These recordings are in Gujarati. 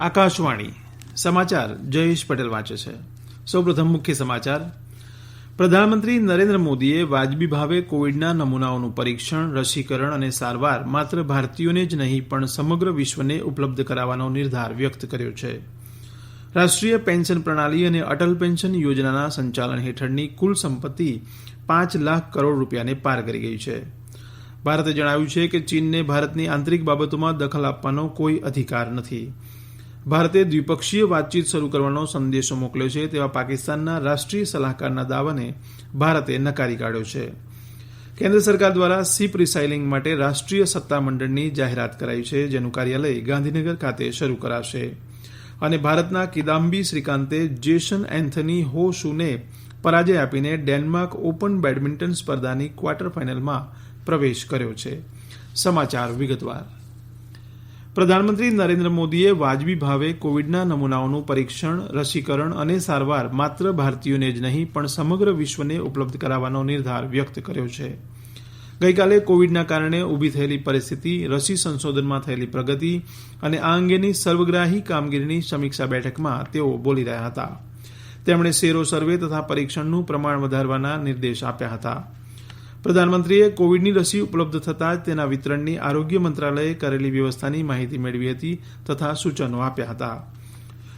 આકાશવાણી, સમાચાર જયેશ પટેલ વાંચે છે. સૌપ્રથમ મુખ્ય સમાચાર. પ્રધાનમંત્રી નરેન્દ્ર મોદીએ વાજબી ભાવે કોવિડના નમૂનાઓનું પરીક્ષણ, રસીકરણ અને સારવાર માત્ર ભારતીયોને જ નહીં, પણ સમગ્ર વિશ્વને ઉપલબ્ધ કરાવવાનો નિર્ધાર વ્યક્ત કર્યો છે. રાષ્ટ્રીય પેન્શન પ્રણાલી અને અટલ પેન્શન યોજનાના સંચાલન હેઠળની કુલ સંપત્તિ પાંચ લાખ કરોડ રૂપિયાને પાર કરી ગઈ છે. ભારતે જણાવ્યું છે કે ચીનને ભારતની આંતરિક બાબતોમાં દખલ આપવાનો કોઈ અધિકાર નથી. ભારતે દ્વિપક્ષીય વાતચીત શરૂ કરવાનો સંદેશો મોકલ્યો છે તેવા પાકિસ્તાનના રાષ્ટ્રીય સલાહકારના દાવાને ભારતે નકારી કાઢ્યો છે. કેન્દ્ર સરકાર દ્વારા સીપ રિસાયલિંગ માટે રાષ્ટ્રીય સત્તામંડળની જાહેરાત કરાઈ છે, જેનું કાર્યાલય ગાંધીનગર ખાતે શરૂ કરાશે. અને ભારતના કિદામ્બી શ્રીકાંતે જેસન એન્થની હો શુને પરાજય આપીને ડેનમાર્ક ઓપન બેડમિન્ટન સ્પર્ધાની ક્વાર્ટર ફાઇનલમાં પ્રવેશ કર્યો છે. સમાચાર વિગતવાર. પ્રધાનમંત્રી નરેન્દ્ર મોદીએ વાજબી ભાવે કોવિડના નમૂનાઓનું પરીક્ષણ, રસીકરણ અને સારવાર માત્ર ભારતીયોને જ નહીં, પણ સમગ્ર વિશ્વને ઉપલબ્ધ કરાવવાનો નિર્ધાર વ્યક્ત કર્યો છે. ગઈકાલે કોવિડના કારણે ઊભી થયેલી પરિસ્થિતિ, રસી સંશોધનમાં થયેલી પ્રગતિ અને આ અંગેની સર્વગ્રાહી કામગીરીની સમીક્ષા બેઠકમાં તેઓ બોલી રહ્યા હતા. તેમણે સેરો સર્વે તથા પરીક્ષણનું પ્રમાણ વધારવાના નિર્દેશ આપ્યા હતા. પ્રધાનમંત્રીએ કોવિડની રસી ઉપલબ્ધ થતાં જ તેના વિતરણની આરોગ્ય મંત્રાલયે કરેલી વ્યવસ્થાની માહિતી મેળવી હતી તથા સૂચનો આપ્યા હતા.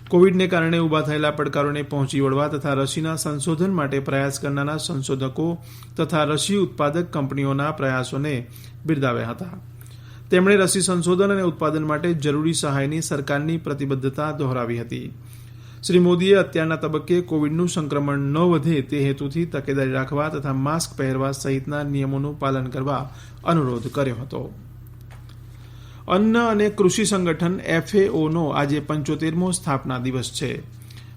કોવિડને કારણે ઊભા થયેલા પડકારોને પહોંચી વળવા તથા રસીના સંશોધન માટે પ્રયાસ કરનારા સંશોધકો તથા રસી ઉત્પાદક કંપનીઓના પ્રયાસોને બિરદાવ્યા હતા. તેમણે રસી સંશોધન અને ઉત્પાદન માટે જરૂરી સહાયની સરકારની પ્રતિબદ્ધતા દોહરાવી હતી. શ્રી મોદીએ અત્યારના તબક્કે કોવિડનું સંક્રમણ ન વધે તે હેતુથી તકેદારી રાખવા તથા માસ્ક પહેરવા સહિતના નિયમોનું પાલન કરવા અનુરોધ કર્યો હતો. અન્ન અને કૃષિ સંગઠન એફએઓનો આજે પંચોતેરમો સ્થાપના દિવસ છે.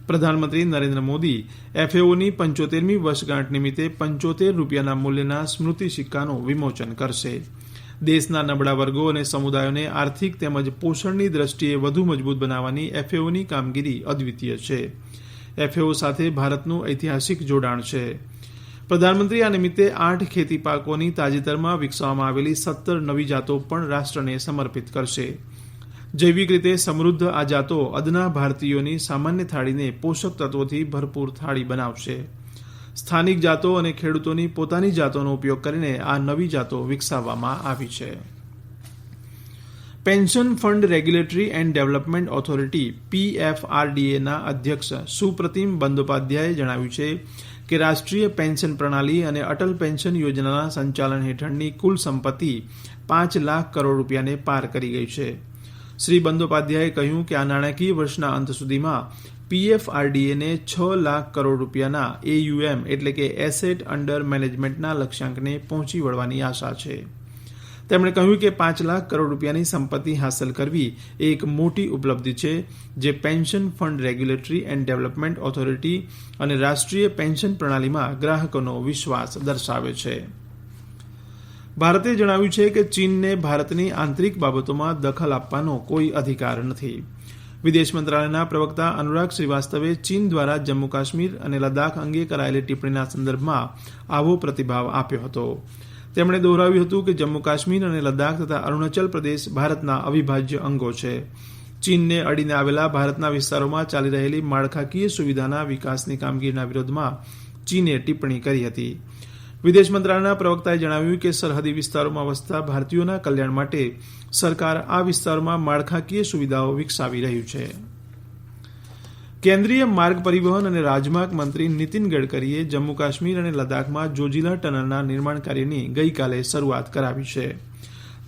પ્રધાનમંત્રી નરેન્દ્ર મોદી એફએઓની પંચોતેરમી વર્ષગાંઠ નિમિત્તે પંચોતેર રૂપિયાના મૂલ્યના સ્મૃતિ સિક્કાનું વિમોચન કરશે. દેશના નબળા વર્ગો અને સમુદાયોને આર્થિક તેમજ પોષણની દ્રષ્ટિએ વધુ મજબૂત બનાવવાની એફએઓની કામગીરી અદ્વિતીય છે. એફએઓ સાથે ભારતનું ઐતિહાસિક જોડાણ છે. પ્રધાનમંત્રી આ નિમિત્તે આઠ ખેતી પાકોની તાજેતરમાં વિકસાવવામાં આવેલી સત્તર નવી જાતો પણ રાષ્ટ્રને સમર્પિત કરશે. જૈવિક રીતે સમૃદ્ધ આ જાતો અદના ભારતીયોની સામાન્ય થાળીને પોષક તત્વોથી ભરપૂર થાળી બનાવશે. સ્થાનિક જાતો અને ખેડૂતોની પોતાની જાતોનો ઉપયોગ કરીને આ નવી જાતો વિકસાવવામાં આવી છે. Pension fund regulatory and development authority પીએફઆરડીએના અધ્યક્ષ સુપ્રતિમ બંદોપાધ્યાયે જણાવ્યું છે કે રાષ્ટ્રીય પેન્શન પ્રણાલી અને અટલ પેન્શન યોજનાના સંચાલન હેઠળની કુલ સંપત્તિ પાંચ લાખ કરોડ રૂપિયાને પાર કરી ગઈ છે. શ્રી બંદોપાધ્યાયે કહ્યું કે આ નાણાકીય વર્ષના અંત સુધીમાં પીએફઆરડીએને છ લાખ કરોડ રૂપિયાના એયુએમ એટલે કે એસેટ અંડર મેનેજમેન્ટના લક્ષ્યાંકને પહોંચી વળવાની આશા છે. તેમણે કહ્યું કે પાંચ લાખ કરોડ રૂપિયાની સંપત્તિ હાંસલ કરવી એ એક મોટી ઉપલબ્ધિ છે, જે pension fund regulatory and development authority અને રાષ્ટ્રીય પેન્શન પ્રણાલીમાં ગ્રાહકોનો વિશ્વાસ દર્શાવે છે. ભારતે જણાવ્યું છે કે ચીનને ભારતની આંતરિક બાબતોમાં દખલ આપવાનો કોઈ અધિકાર નથી. વિદેશ મંત્રાલયના પ્રવક્તા અનુરાગ શ્રીવાસ્તવે ચીન દ્વારા જમ્મુ કાશ્મીર અને લદ્દાખ અંગે કરાયેલી ટિપ્પણીના સંદર્ભમાં આવો પ્રતિભાવ આપ્યો હતો. તેમણે દોહરાવ્યું હતું કે જમ્મુ કાશ્મીર અને લદ્દાખ તથા અરુણાચલ પ્રદેશ ભારતના અવિભાજ્ય અંગો છે. ચીનને અડીને આવેલા ભારતના વિસ્તારોમાં ચાલી રહેલી માળખાકીય સુવિધાના વિકાસની કામગીરીના વિરોધમાં ચીને ટિપ્પણી કરી હતી. વિદેશ મંત્રાલયના પ્રવક્તાએ જણાવ્યું કે સરહદી વિસ્તારોમાં વસતા ભારતીયોના કલ્યાણ માટે સરકાર આ વિસ્તારોમાં માળખાકીય સુવિધાઓ વિકસાવી રહ્યું છે. કેન્દ્રીય માર્ગ પરિવહન અને રાજમાર્ગ મંત્રી નીતિન ગડકરીએ જમ્મુ કાશ્મીર અને લદ્દાખમાં જોજીલા ટનલના નિર્માણ કાર્યની ગઈકાલે શરૂઆત કરાવી છે.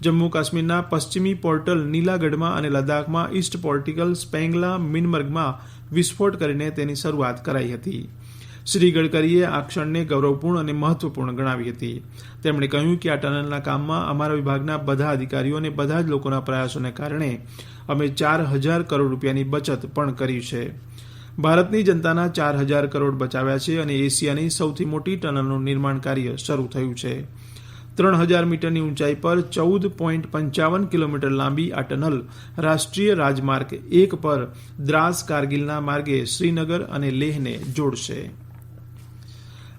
જમ્મુ કાશ્મીરના પશ્ચિમી પોર્ટલ નીલાગઢમાં અને લદ્દાખમાં ઈસ્ટ પોર્ટિકલ સ્પેંગલા મિનમર્ગમાં વિસ્ફોટ કરીને તેની શરૂઆત કરાઈ હતી. શ્રી ગડકરીએ આ ક્ષણને ગૌરવપૂર્ણ અને મહત્વપૂર્ણ ગણાવી હતી. તેમણે કહ્યું કે આ ટનલના કામમાં અમારા વિભાગના બધા અધિકારીઓ અને બધા જ લોકોના પ્રયાસોને કારણે અમે ચાર હજાર કરોડ રૂપિયાની બચત પણ કરી છે. ભારતની જનતાના ચાર હજાર કરોડ બચાવ્યા છે અને એશિયાની સૌથી મોટી ટનલનું નિર્માણ કાર્ય શરૂ થયું છે. ત્રણ હજાર મીટરની ઊંચાઈ પર ચૌદ પોઈન્ટ પંચાવન કિલોમીટર લાંબી આ ટનલ રાષ્ટ્રીય રાજમાર્ગ એક પર દ્રાસ કારગિલના માર્ગે શ્રીનગર અને લેહને જોડશે.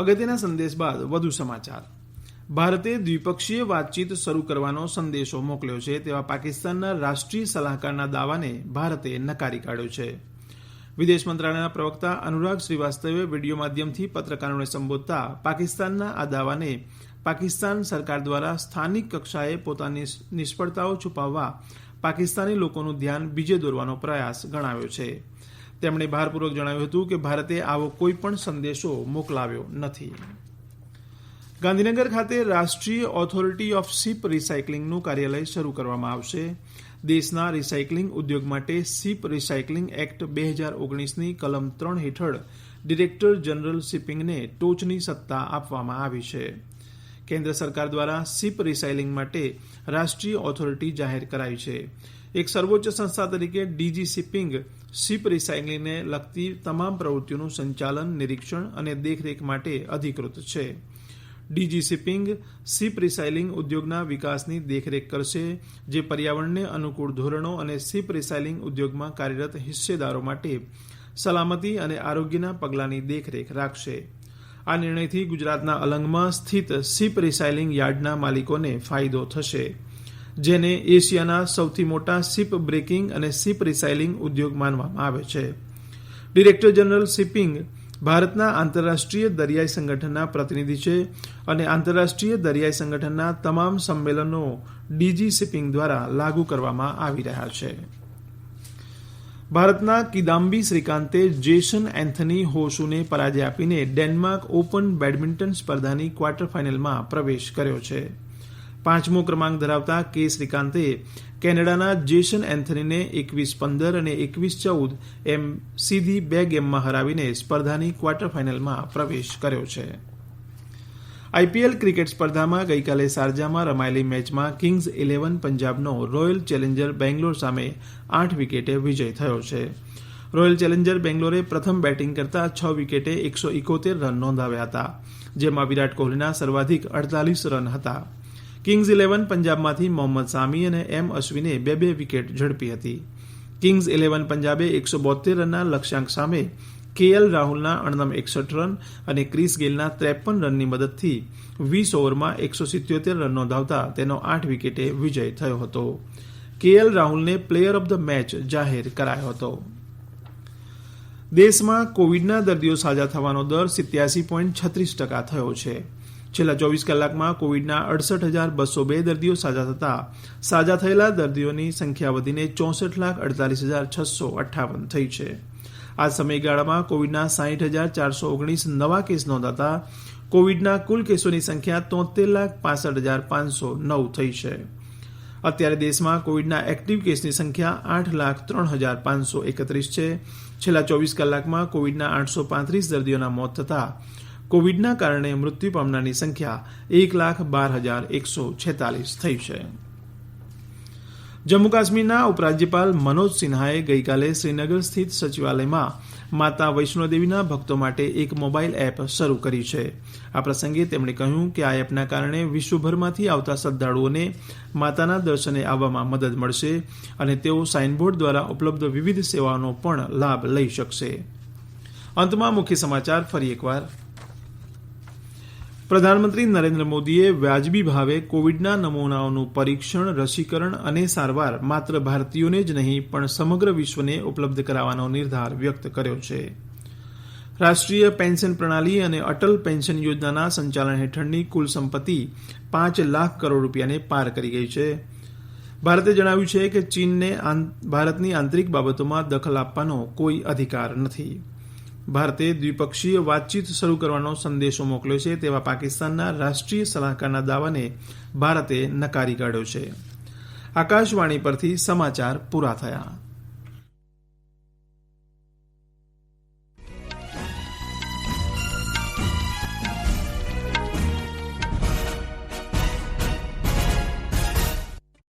અગત્યના સંદેશ બાદ વધુ સમાચાર. ભારતે દ્વિપક્ષીય વાતચીત શરૂ કરવાનો સંદેશો મોકલ્યો છે તેવા પાકિસ્તાનના રાષ્ટ્રીય સલાહકારના દાવાને ભારતે નકારી કાઢ્યો છે. વિદેશ મંત્રાલયના પ્રવક્તા અનુરાગ શ્રીવાસ્તવે વીડિયો માધ્યમથી પત્રકારોને સંબોધતા પાકિસ્તાનના આ દાવાને પાકિસ્તાન સરકાર દ્વારા સ્થાનિક કક્ષાએ પોતાની નિષ્ફળતાઓ છુપાવવા પાકિસ્તાની લોકોનું ધ્યાન બીજે દોરવાનો પ્રયાસ ગણાવ્યો છે. તેમણે ભારપૂર્વક જણાવ્યું હતું કે ભારતે આવો કોઈ પણ સંદેશો મોકલાવ્યો નથી. ગાંધીનગર ખાતે રાષ્ટ્રીય ઓથોરિટી ઓફ શીપ રિસાયકલિંગનું કાર્યાલય શરૂ કરવામાં આવશે. દેશના રિસાયકલિંગ ઉદ્યોગ માટે શીપ રિસાયકલિંગ એક્ટ બે હજાર ઓગણીસની કલમ ત્રણ હેઠળ ડિરેક્ટર જનરલ શિપિંગને ટોચની સત્તા આપવામાં આવી છે. કેન્દ્ર સરકાર દ્વારા શીપ રિસાયકલિંગ માટે રાષ્ટ્રીય ઓથોરિટી જાહેર કરાઈ છે. એક સર્વોચ્ચ સંસ્થા તરીકે ડીજી શિપિંગ શીપ રિસાયકલિંગને લગતી તમામ પ્રવૃત્તિઓનું સંચાલન, નિરીક્ષણ અને દેખરેખ માટે અધિકૃત છે. ડીજી શિપિંગ શીપ રિસાઇલિંગ ઉદ્યોગના વિકાસની દેખરેખ કરશે, જે પર્યાવરણને અનુકૂળ ધોરણો અને શીપ રિસાઇલિંગ ઉદ્યોગમાં કાર્યરત હિસ્સેદારો માટે સલામતી અને આરોગ્યના પગલાંની દેખરેખ રાખશે. આ નિર્ણયથી ગુજરાતના અલંગમાં સ્થિત શીપ રિસાયકલિંગ યાર્ડના માલિકોને ફાયદો થશે, જેને એશિયાના સૌથી મોટા શીપ બ્રેકિંગ અને શીપ રિસાયકલિંગ ઉદ્યોગ માનવામાં આવે છે. ડિરેક્ટર જનરલ શિપિંગ ભારતના આંતરરાષ્ટ્રીય દરિયાઈ સંગઠનના પ્રતિનિધિ છે અને આંતરરાષ્ટ્રીય દરિયાઈ સંગઠનના તમામ સંમેલનો ડીજી શિપિંગ દ્વારા લાગુ કરવામાં આવી રહ્યા છે. ભારતના કિદામ્બી શ્રીકાંતે જેસન એન્થની હોશુને પરાજય આપીને ડેનમાર્ક ઓપન બેડમિન્ટન સ્પર્ધાની ક્વાર્ટર ફાઇનલમાં પ્રવેશ કર્યો છે. પાંચમો ક્રમાંક ધરાવતા કે શ્રીકાંતે કેનેડાના જેસન એન્થનીને એકવીસ પંદર અને એકવીસ ચૌદ એમ સીધી બે ગેમમાં હરાવીને સ્પર્ધાની ક્વાર્ટર ફાઇનલમાં પ્રવેશ કર્યો છે. આઈપીએલ ક્રિકેટ સ્પર્ધામાં ગઈકાલે શારજામાં રમાયેલી મેચમાં કિંગ્સ ઇલેવન પંજાબનો રોયલ ચેલેન્જર બેંગ્લોર સામે આઠ વિકેટે વિજય થયો છે. રોયલ ચેલેન્જર બેંગ્લોરે પ્રથમ બેટિંગ કરતા છ વિકેટે એકસો ઇકોતેર રન નોંધાવ્યા હતા, જેમાં વિરાટ કોહલીના સર્વાધિક અડતાલીસ રન હતા. કિંગ્સ ઇલેવન પંજાબમાંથી મોહમ્મદ સામી અને એમ અશ્વિને બે બે વિકેટ ઝડપી હતી. કિંગ્સ ઇલેવન પંજાબે એકસો બોતેર રનના લક્ષ્યાંક સામે કેએલ રાહુલના અણનમ એકસઠ રન અને ક્રિસ ગેલના ત્રેપન રનની મદદથી વીસ ઓવરમાં એકસો સિત્યોતેર રન નોંધાવતા તેનો આઠ વિકેટે વિજય થયો હતો. કેએલ રાહુલને પ્લેયર ઓફ ધ મેચ જાહેર કરાયો હતો. દેશમાં કોવિડના દર્દીઓ સાજા થવાનો દર સિત્યાસી પોઈન્ટ છત્રીસ ટકા થયો છે. છેલ્લા ચોવીસ કલાકમાં કોવિડના અડસઠ હજાર બસો બે દર્દીઓ સાજા થતાં સાજા થયેલા દર્દીઓની સંખ્યા વધીને ચોસઠ લાખ અડતાલીસ હજાર છસો અઠ્ઠાવન થઈ છે. આ સમયગાળામાં કોવિડના સાઠ હજાર ચારસો ઓગણીસ નવા કેસ નોંધાતા કોવિડના કુલ કેસોની સંખ્યા તોતેર લાખ પાસઠ હજાર પાંચસો નવ થઈ છે. અત્યારે દેશમાં કોવિડના એક્ટિવ કેસની સંખ્યા આઠ લાખ ત્રણ હજાર પાંચસો એકત્રીસ છે. છેલ્લા ચોવીસ કલાકમાં કોવિડના આઠસો પાંત્રીસ દર્દીઓના મોત થતાં કોવિડના કારણે મૃત્યુ પામનારની સંખ્યા એક લાખ બાર હજાર એકસો છેતાલીસ થઈ છે. જમ્મુ કાશ્મીરના ઉપરાજ્યપાલ મનોજ સિન્હાએ ગઈકાલે શ્રીનગર સ્થિત સચિવાલયમાં માતા વૈષ્ણોદેવીના ભક્તો માટે એક મોબાઈલ એપ શરૂ કરી છે. આ પ્રસંગે તેમણે કહ્યું કે આ એપના કારણે વિશ્વભરમાંથી આવતા શ્રદ્ધાળુઓને માતાના દર્શને આવવામાં મદદ મળશે અને તેઓ સાઇનબોર્ડ દ્વારા ઉપલબ્ધ વિવિધ સેવાઓનો પણ લાભ લઈ શકશે. અંતમાં મુખ્ય સમાચાર ફરી એકવાર. પ્રધાનમંત્રી નરેન્દ્ર મોદીએ વાજબી ભાવે કોવિડના નમૂનાઓનું પરીક્ષણ, રસીકરણ અને સારવાર માત્ર ભારતીયોને જ નહીં, પણ સમગ્ર વિશ્વને ઉપલબ્ધ કરાવવાનો નિર્ધાર વ્યક્ત કર્યો છે. રાષ્ટ્રીય પેન્શન પ્રણાલી અને અટલ પેન્શન યોજનાના સંચાલન હેઠળની કુલ સંપત્તિ પાંચ લાખ કરોડ રૂપિયાને પાર કરી ગઈ છે. ભારતે જણાવ્યું છે કે ચીનને ભારતની આંતરિક બાબતોમાં દખલ આપવાનો કોઈ અધિકાર નથી. ભારતે દ્વિપક્ષીય વાતચીત શરૂ કરવાનો સંદેશો મોકલ્યો છે તેવા પાકિસ્તાનના રાષ્ટ્રીય સલાહકારના દાવાને ભારતે નકારી કાઢ્યો છે. આકાશવાણી પરથી સમાચાર પૂરા થયા.